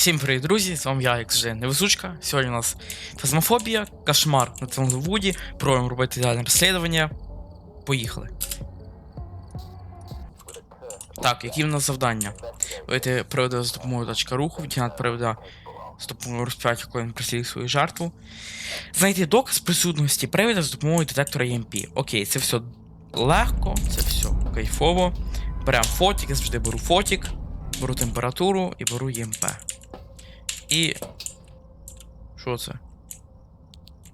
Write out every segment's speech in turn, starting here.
Всім привіт, друзі! З вами я, як завжди, Невезучка. Сьогодні у нас фазмофобія, кошмар на цьому Вуді. Пробуємо робити ідеальне розслідування. Поїхали. Так, які в нас завдання? Вийти приводи за допомогою точка руху, відтягнути привода з допомогою розп'яття, коли він прислідує свою жертву. Знайти доказ присутності привода з допомогою детектора EMP. Окей, це все легко, це все кайфово. Беремо фотик, я завжди беру фотик, беру температуру і беру ЄМП. І. Що це?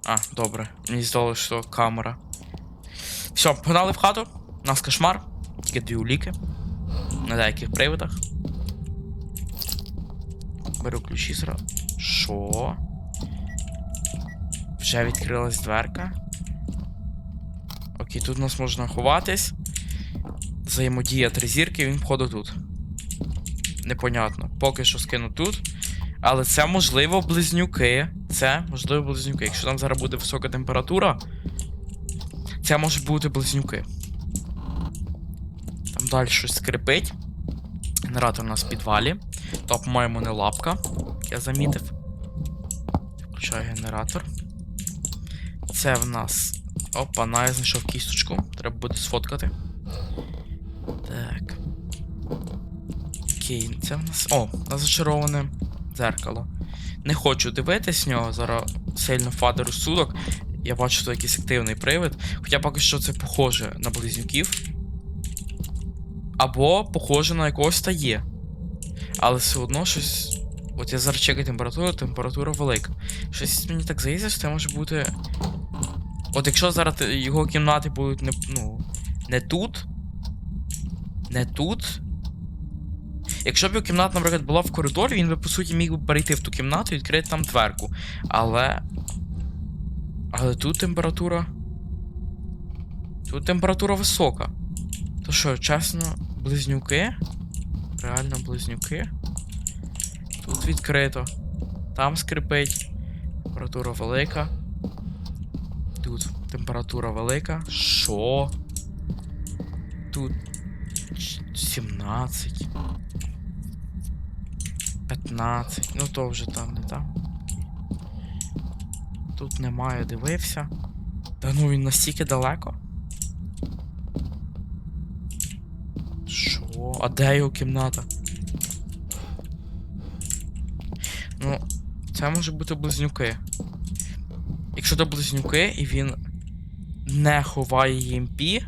А, добре. Мені здалося, що камера. Все, погнали в хату. У нас кошмар. Тільки дві уліки. На деяких приводах. Беру ключі зразу. Що? Вже відкрилась дверка. Окей, тут у нас можна ховатись. Взаємодія три зірки, він входить тут. Непонятно. Поки що скину тут. Але це можливо близнюки. Це можливо близнюки. Якщо там зараз буде висока температура, це може бути близнюки. Там далі щось скрипить. Генератор у нас в підвалі. То, по-моєму, не лапка. Я замітив. Включаю генератор. Це в нас. Опа, на, я знайшов кісточку. Треба буде сфоткати. Так. Окей, це в нас. О, на зачароване дзеркало. Не хочу дивитись нього, зараз сильно впаде розсудок. Я бачу, що якийсь активний привид. Хоча поки що це похоже на близнюків. Або похоже на якогось та є. Але все одно щось. От я зараз чекаю температуру, температура велика. Щось мені так здається, що це може бути. От якщо зараз його кімнати будуть не, ну, не тут. Не тут. Якщо б його кімната, наприклад, була в коридорі, він би по суті міг би перейти в ту кімнату і відкрити там дверку. Але. Але тут температура. Тут температура висока. То що, чесно, близнюки? Реально близнюки? Тут відкрито. Там скрипить. Температура велика. Тут температура велика. Що? Тут 17. 15. Ну то вже там не там. Тут немає, дивився. Та ну він настільки далеко. Що? А де його кімната? Ну, це може бути близнюки. Якщо то близнюки і він не ховає EMP,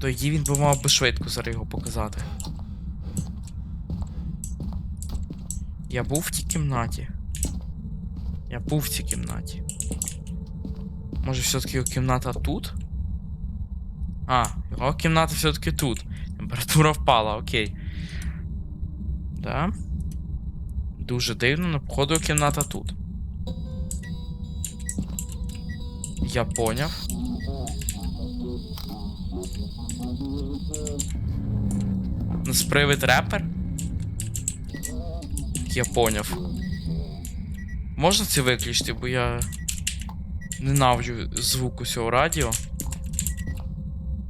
тоді він би мав би швидко зараз його показати. Я був в тій кімнаті. Я був в цій кімнаті. Може, все-таки його кімната тут? А, його кімната все-таки тут. Температура впала, окей. Да. Дуже дивно, але походу кімната тут. Я поняв. Нас привид репер? Я поняв. Можна це виключити, бо я ненавиджу звук усього радіо.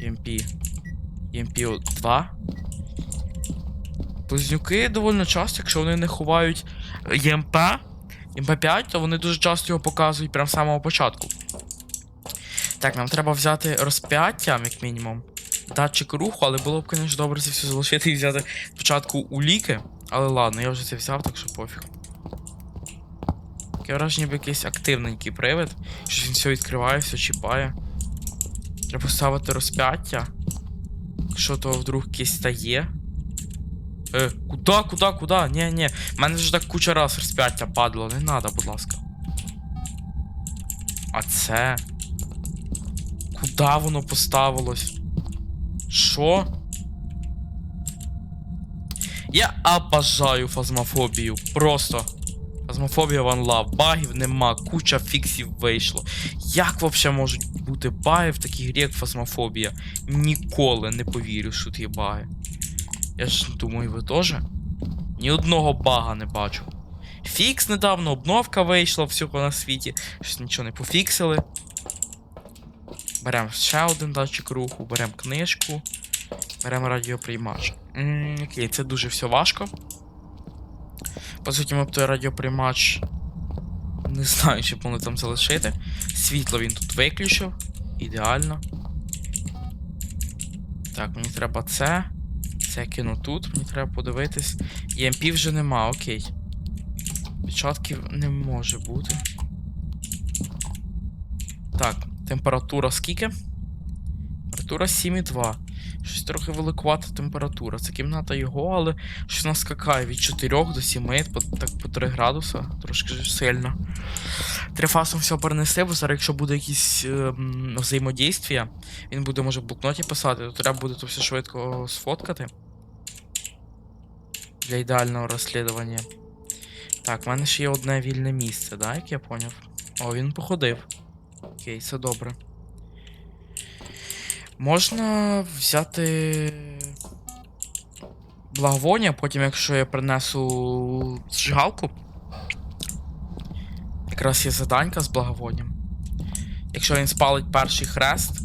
EMP. EMP 2. Близнюки доволі часто, якщо вони не ховають EMP, EMP 5, то вони дуже часто його показують прямо з самого початку. Так, нам треба взяти розп'яття, як мінімум. Датчик руху, але було б, звісно, добре це все залишити і взяти спочатку уліки. Але ладно, я вже це взяв, так що пофіг. Таке враження, ніби якийсь активненький привид. Щось він все відкриває, все чіпає. Треба поставити розп'яття. Якщо то вдруг якийсь стає. Е, куда, куда, куда? Ні, ні. В мене вже так куча раз розп'яття падало. Не надо, будь ласка. А це. Куда воно поставилось? Що? Я обожаю фазмофобію. Просто. Фазмофобія One Love. Багів нема, куча фіксів вийшло. Як взагалі можуть бути баги в такій грі, як фазмофобія? Ніколи не повірю, що тут є баги. Я ж думаю, ви теж? Ні одного бага не бачу. Фікс недавно, обновка вийшла всього на світі. Щось нічого не пофіксили. Беремо ще один датчик руху, беремо книжку, беремо радіоприймач. Окей, це дуже все важко. По суті, ми б той радіоприймач. Не знаю, чи б вони там залишити. Світло він тут виключив. Ідеально. Так, мені треба це. Це кину тут, мені треба подивитись. EMP вже нема, окей. Печатків не може бути. Так, температура скільки? Температура 7,2. Щось трохи великувата температура. Це кімната його, але щось нас скакає від 4 до 7, по, так по 3 градуса. Трошки сильно. Трифасом все перенести, бо зараз, якщо буде якісь ем, взаємодійствія, він буде, може, в блокноті писати, то треба буде то все швидко сфоткати. Для ідеального розслідування. Так, в мене ще є одне вільне місце, да, як я поняв? О, він походив. Окей, це добре. Можна взяти. Благовоння, потім, якщо я принесу зжигалку. Якраз є заданька з благовонням. Якщо він спалить перший хрест.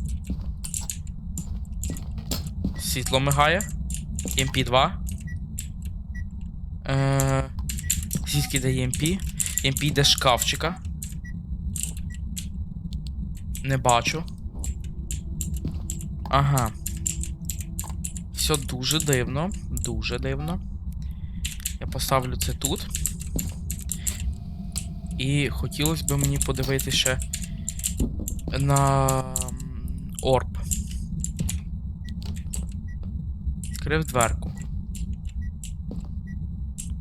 Світло мигає. МП2. Е, звідки йде МП? МП йде шкафчика. Не бачу. Ага. Все дуже дивно. Дуже дивно. Я поставлю це тут. І хотілося б мені подивитися ще на орб. Відкрив дверку.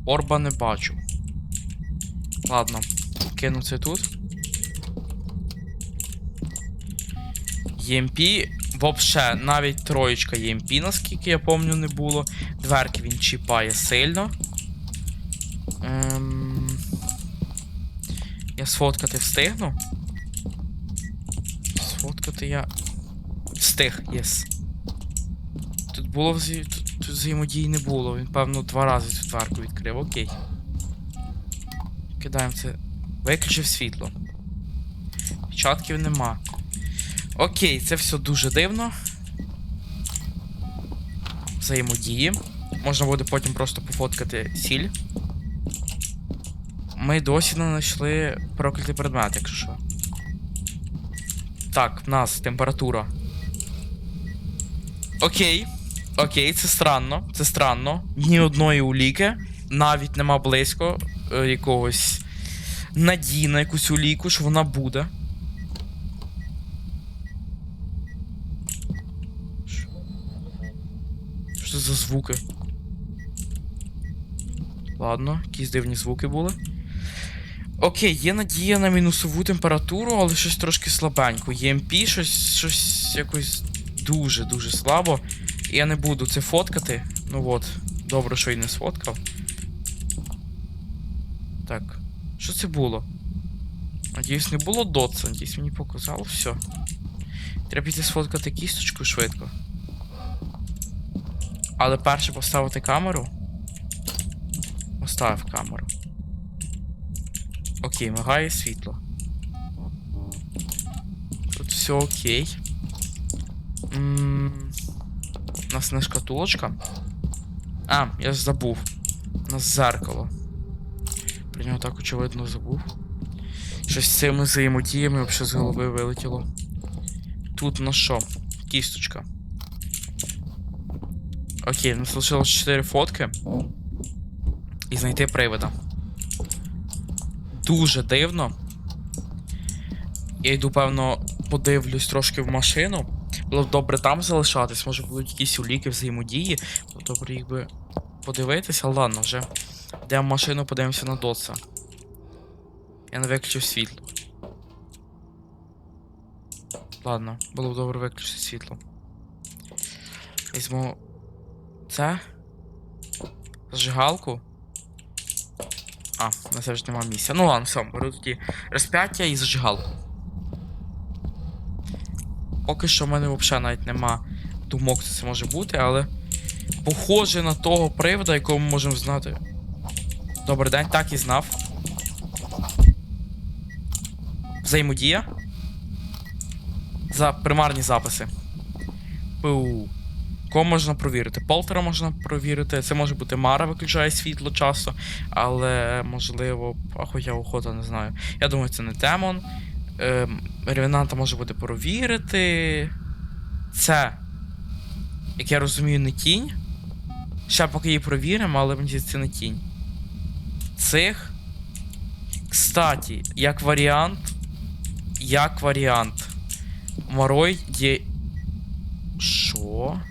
Орба не бачу. Ладно, кину це тут. ЄМП, вообще, навіть троєчка ЄМП, наскільки я помню, не було. Дверки він чіпає сильно. Ем... Я сфоткати встигну. Сфоткати я. Встиг, єс. Тут було взаї... тут, тут взаємодії не було. Він, певно, два рази цю дверку відкрив, окей. Кидаємо це. Виключив світло. Печатків нема. Окей, це все дуже дивно. Взаємодії. Можна буде потім просто пофоткати сіль. Ми досі не знайшли проклятий предмет, якщо що. Так, в нас температура. Окей. Окей, це странно. Це странно. Ні одної уліки. Навіть нема близько е, якогось надії на якусь уліку, що вона буде. Що це за звуки? Ладно, якісь дивні звуки були. Окей, є надія на мінусову температуру, але щось трошки слабенько. ЄМП щось, щось якось дуже-дуже слабо. І я не буду це фоткати. Ну от, добре, що й не сфоткав. Так. Що це було? Надіюсь, не було дотса, надіюсь, мені показало все. Треба піти сфоткати кісточку швидко. Але перше поставити камеру. Поставив камеру. Окей, мигає світло. Тут все окей. М, У нас не шкатулочка. А, я забув. У нас зеркало. Про нього так очевидно забув. Щось з цими взаємодіями взагалі з голови вилетіло. Тут на що? Кісточка. Окей, у нас 4 фотки. І знайти привида. Дуже дивно. Я йду, певно, подивлюсь трошки в машину. Було б добре там залишатись, може будуть якісь уліки взаємодії. Було добре їх би подивитися, але ладно, вже. Йдемо в машину, подивимося на Дотса. Я не виключив світло. Ладно, було б добре виключити світло. Візьму це. Зажигалку. А, на це вже нема місця. Ну ладно, все, беру тоді розп'яття і зажигалку. Поки що в мене взагалі навіть нема думок, що це може бути, але похоже на того привода, якого ми можемо знати. Добрий день, так і знав. Взаємодія. За примарні записи. Пу. Кого можна провірити? Полтера можна провірити. Це може бути Мара, виключає світло часто, але можливо, а хоча охота не знаю. Я думаю, це не демон. Ем, Ревенанта може буде провірити. Це, як я розумію, не тінь. Ще поки її провіримо, але мені це не тінь. Цих. Кстати, як варіант. Як варіант. Морой є. Що?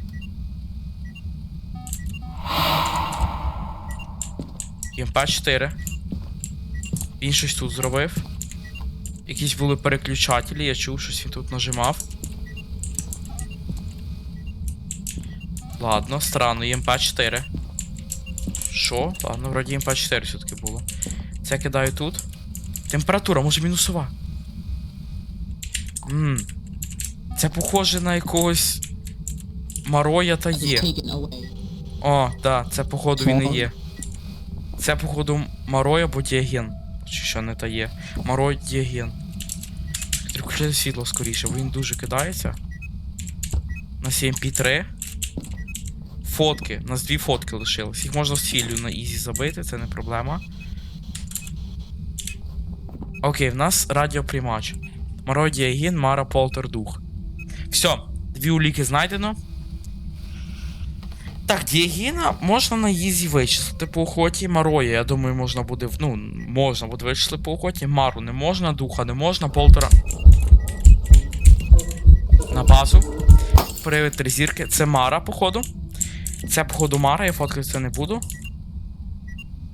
ЄМП 4. Він щось тут зробив. Якісь були переключателі, я чув, щось він тут нажимав. Ладно, странно, ЄМП 4. Що? Ладно, вроді ЄМП 4 все-таки було. Це я кидаю тут. Температура, може мінусова. Ммм. Це похоже на якогось Мароя та є. О, да, це походу він і є. Це походу Марой або Діаген. Чи що не та є. Марой Діаген. Включити світло скоріше, бо він дуже кидається. На CMP3. Фотки. У нас дві фотки лишились. Їх можна з ціллю на ізі забити, це не проблема. Окей, в нас радіоприймач. Марой Діаген, Мара Полтер Дух. Все, дві уліки знайдено. Так, Діагіна можна на Ізі вичислити по охоті. Мароя, я думаю, можна буде. Ну, можна буде вичислити по охоті. Мару не можна, духа не можна, полтора. На базу. Привід три зірки. Це Мара, походу. Це, походу, Мара, я фоткати це не буду.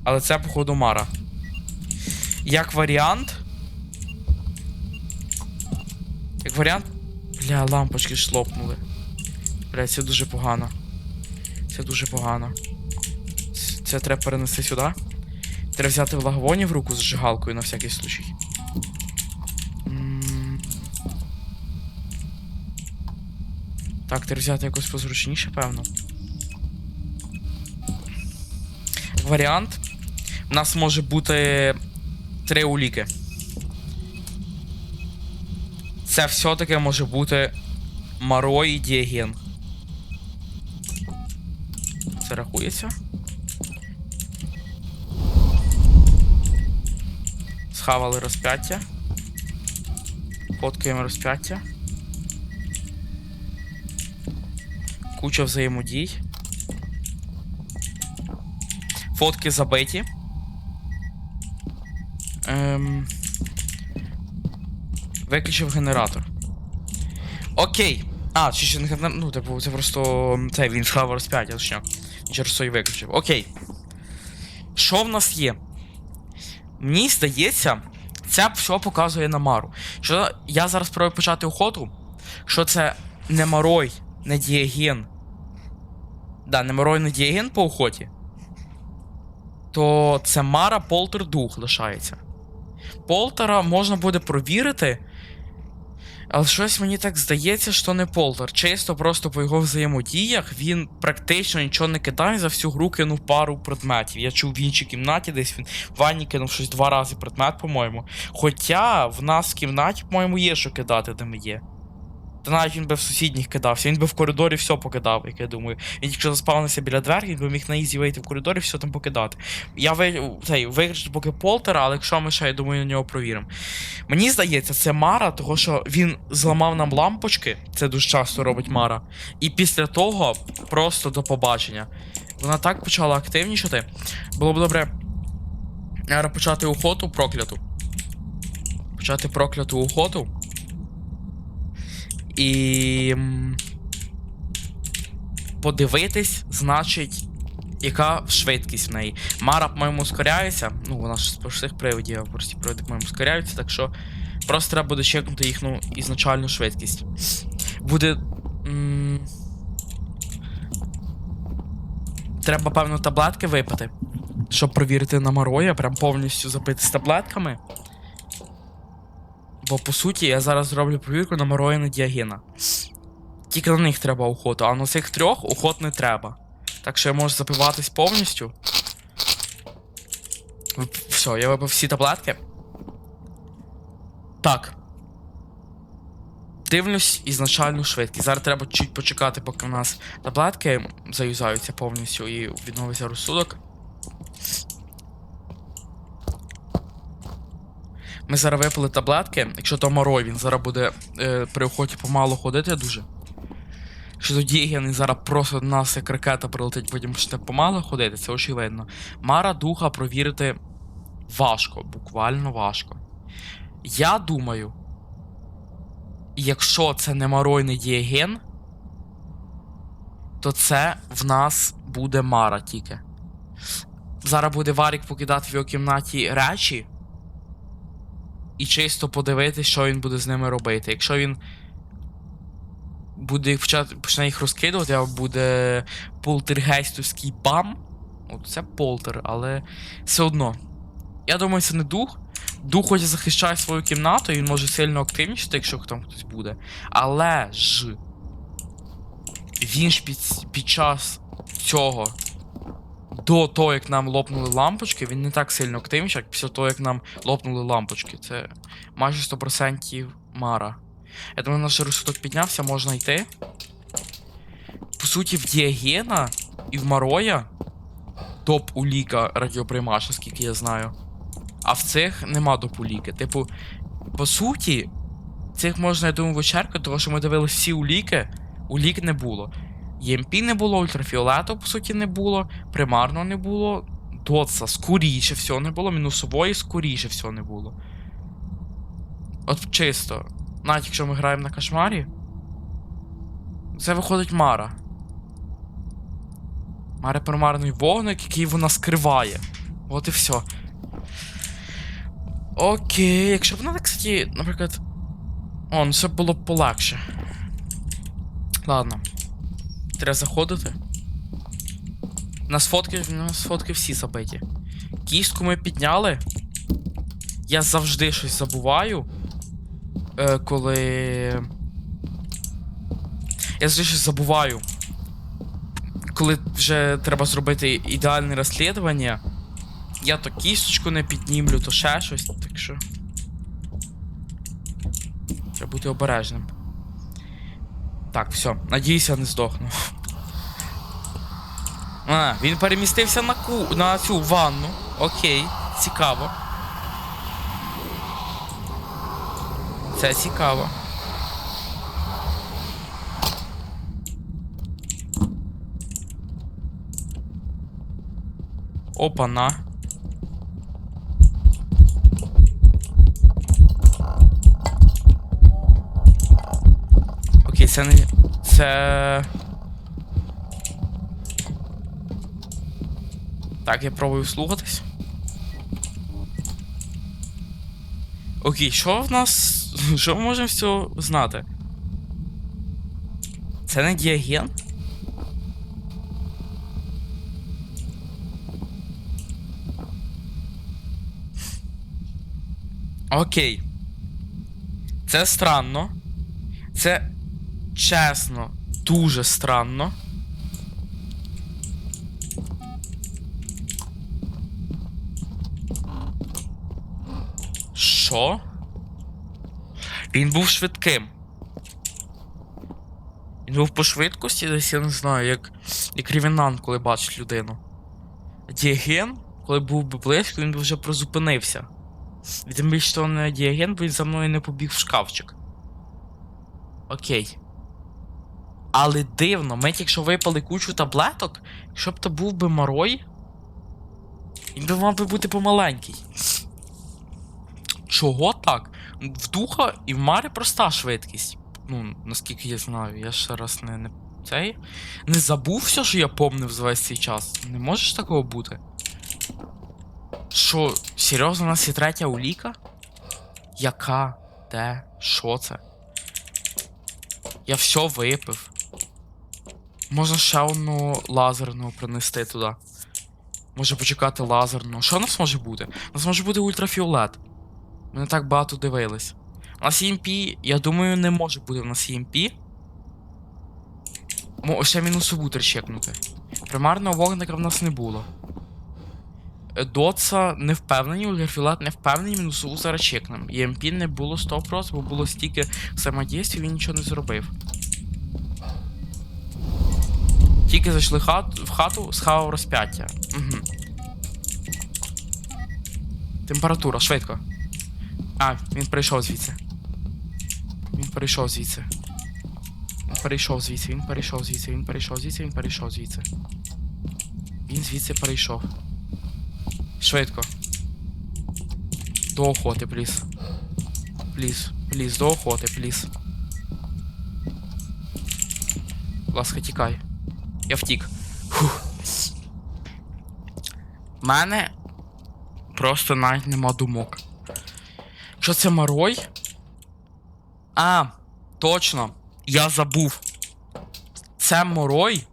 Але це, походу, Мара. Як варіант. Як варіант. Бля, лампочки ж лопнули. Бля, це дуже погано. Це дуже погано. Це треба перенести сюди. Треба взяти влаговоні в руку з зжигалкою на всякий случай. Так, треба взяти якось позручніше, певно. Варіант. У нас може бути три уліки. Це все-таки може бути Маро і Діаген. Рахується. Схавали розп'яття. Фоткаємо розп'яття. Куча взаємодій. Фотки забиті. Ем... Виключив генератор. Окей. А, чи ще не генератор. Ну, типу, це просто. Це він схавав розп'яття, точняк. І виключив. Окей. Що в нас є? Мені здається, це все показує на Мару. Що я зараз спробую почати охоту. Що це не Марой, не Діаген. Да, не Марой, не Діаген по охоті. То це Мара Полтер Дух лишається. Полтера можна буде провірити. Але щось мені так здається, що не Полтер. Чисто просто по його взаємодіях він практично нічого не кидає за всю гру кинув пару предметів. Я чув в іншій кімнаті, десь він в ванні кинув щось два рази предмет, по-моєму. Хоча в нас в кімнаті, по-моєму, є що кидати, де ми є. Та навіть він би в сусідніх кидався, він би в коридорі все покидав, як я думаю. Він якщо заспавнився біля двері, він би міг на ізі вийти в коридорі, все там покидати. Я ви, цей, поки Полтера, але якщо ми ще, я думаю, на нього провіримо. Мені здається, це Мара, того що він зламав нам лампочки, це дуже часто робить Мара. І після того просто до побачення. Вона так почала активнічати. Було б добре почати охоту прокляту. Почати прокляту охоту. І. Подивитись, значить, яка швидкість в неї. Мара, по-моєму, ускоряється. Ну, вона ж з простих приводів, а прості приводи, по-моєму, ускоряються, так що просто треба буде чекнути їхню ізначальну швидкість. Буде. Треба, певно, таблетки випити, щоб провірити на Мароя, прям повністю запити з таблетками. Бо по суті я зараз зроблю провірку на Мароя на Діагена. Тільки на них треба охоту, а на цих трьох охот не треба. Так що я можу запиватись повністю. Все, я випив всі таблетки. Так. Дивлюсь ізначальну швидкість. Зараз треба чуть почекати, поки у нас таблетки заюзаються повністю і відновиться розсудок. Ми зараз випили таблетки. Якщо то Марой, він зараз буде е, при охоті помало ходити дуже. Що тоді він зараз просто до нас як ракета прилетить, потім почне помало ходити, це очевидно. Мара духа провірити важко, буквально важко. Я думаю, якщо це не маройний дієген, то це в нас буде Мара тільки. Зараз буде Варік покидати в його кімнаті речі. І чисто подивитися, що він буде з ними робити. Якщо він буде почати, почне їх розкидувати, або буде полтергейстовський бам. От це полтер, але все одно. Я думаю, це не дух. Дух хоч захищає свою кімнату, і він може сильно активнішати, якщо там хтось буде. Але ж він ж під, під час цього, до того, як нам лопнули лампочки, він не так сильно активніший, як після того, як нам лопнули лампочки. Це майже 100% Мара. Я думаю, наш розсудок піднявся, можна йти. По суті, в Діагена і в Мароя топ уліка радіоприймач, наскільки я знаю. А в цих нема доп уліки. Типу, по суті, цих можна, я думаю, вичеркати, тому що ми дивилися всі уліки, улік не було. ЄМП не було, ультрафіолету, по суті, не було, примарно не було, дотса скоріше всього не було, мінусової скоріше всього не було. От чисто. Навіть якщо ми граємо на кошмарі. Це виходить Мара. Мара примарний вогник, який вона скриває. От і все. Окей, якщо б вона, кстати, наприклад. О, ну це було б полегше. Ладно. Треба заходити. Нас фотки, нас фотки всі забиті. Кістку ми підняли. Я завжди щось забуваю. Е, коли. Я завжди щось забуваю. Коли вже треба зробити ідеальне розслідування. Я то кісточку не піднімлю, то ще щось, так що. Треба бути обережним. Так, все. Надіюся, не здохну. А, він перемістився на ку... на цю ванну. Окей, цікаво. Це цікаво. Опа-на. Окей, це не. Це. Так, я пробую слухатись. Окей, що в нас. Що ми можемо з цього знати? Це не діаген? Окей. Це странно. Це чесно, дуже странно. Що? Він був швидким. Він був по швидкості, десь я не знаю, як, як Рівенан, коли бачить людину. Діаген, коли був би близько, він би вже призупинився. І тим більше, що не діаген, бо він за мною не побіг в шкафчик. Окей. Але дивно, ми якщо випали кучу таблеток, якщо б то був би Марой, він би мав би бути помаленький. Чого так? В духа і в Марі проста швидкість. Ну, наскільки я знаю, я ще раз не, не цей. Не забув все, що я помнив за весь цей час. Не можеш такого бути? Що, серйозно, у нас є третя уліка? Яка? Де? Що це? Я все випив. Можна ще одну лазерну принести туди. Може почекати лазерну. Що у нас може бути? У нас може бути ультрафіолет. Ми не так багато дивились. У нас EMP, я думаю, не може бути у нас EMP. Мо ще мінусову чекнути. Примарного вогника в нас не було. е, Дотса не впевнені, Ульгерфілат не впевнені, мінусову зараз чекнем. ЄМП не було 100%, бо було стільки взаємодійстві, він нічого не зробив. Тільки зайшли хат, в хату, схавав розп'яття. Угу. Температура, швидко. А, він перейшов звідси. Він перейшов звідси. Він перейшов звідси, він перейшов звідси, він перейшов звідси, він перейшов звідси. Він звідси перейшов. Швидко. До охоти, пліз. Пліз, пліз, до охоти, пліз. Ласка, тікай. Я втік. Фух. Мене просто навіть нема думок. Що це Марой? А, точно. Я забув. Це Морой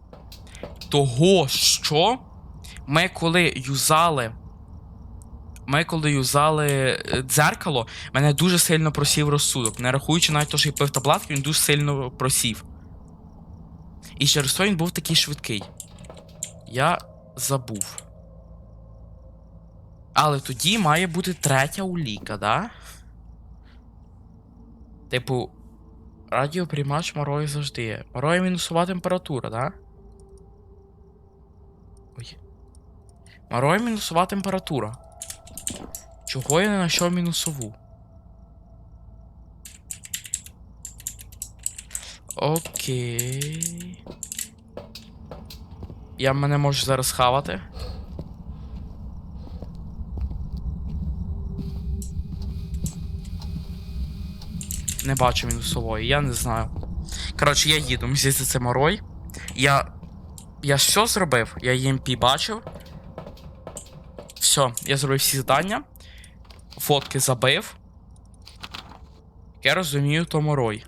того, що ми коли юзали. Ми коли юзали е, дзеркало, мене дуже сильно просів розсудок. Не рахуючи навіть те, що я пив таблетки, він дуже сильно просів. І через то він був такий швидкий. Я забув. Але тоді має бути третя уліка, да? Типу, радіоприймач Марої завжди є. Марої мінусова температура, да? Ой. Марої мінусова температура. Чого я не знайшов мінусову? Окей. Я мене можу зараз хавати. Не бачу мінусової, я не знаю. Коротше, я їду, мені здається, це Морой. Я. Я все зробив. Я EMP бачив. Все, я зробив всі завдання. Фотки забив. Я розумію, то Морой.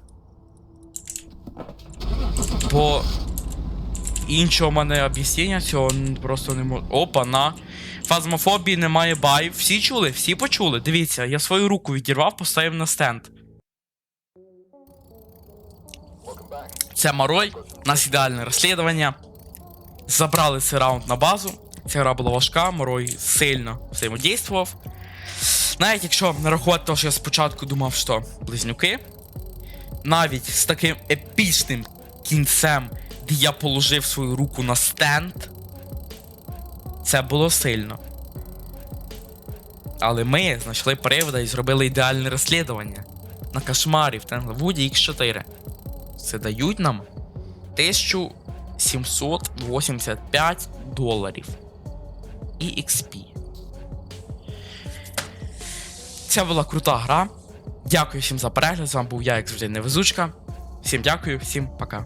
Бо. Іншого мене об'яснення цього просто не можу. Опа, на. Фазмофобії немає баїв. Всі чули? Всі почули? Дивіться, я свою руку відірвав, поставив на стенд. Це Марой, у нас ідеальне розслідування. Забрали цей раунд на базу. Ця гра була важка, Морой сильно взаємодействував. Навіть якщо не рахувати те, що я спочатку думав, що близнюки, навіть з таким епічним кінцем, де я положив свою руку на стенд, це було сильно. Але ми знайшли привода і зробили ідеальне розслідування на кошмарі в Тенгливуді X4. Це дають нам 1785 доларів. І XP. Це була крута гра. Дякую всім за перегляд. З вами був я, як завжди, невезучка. Всім дякую, всім пока.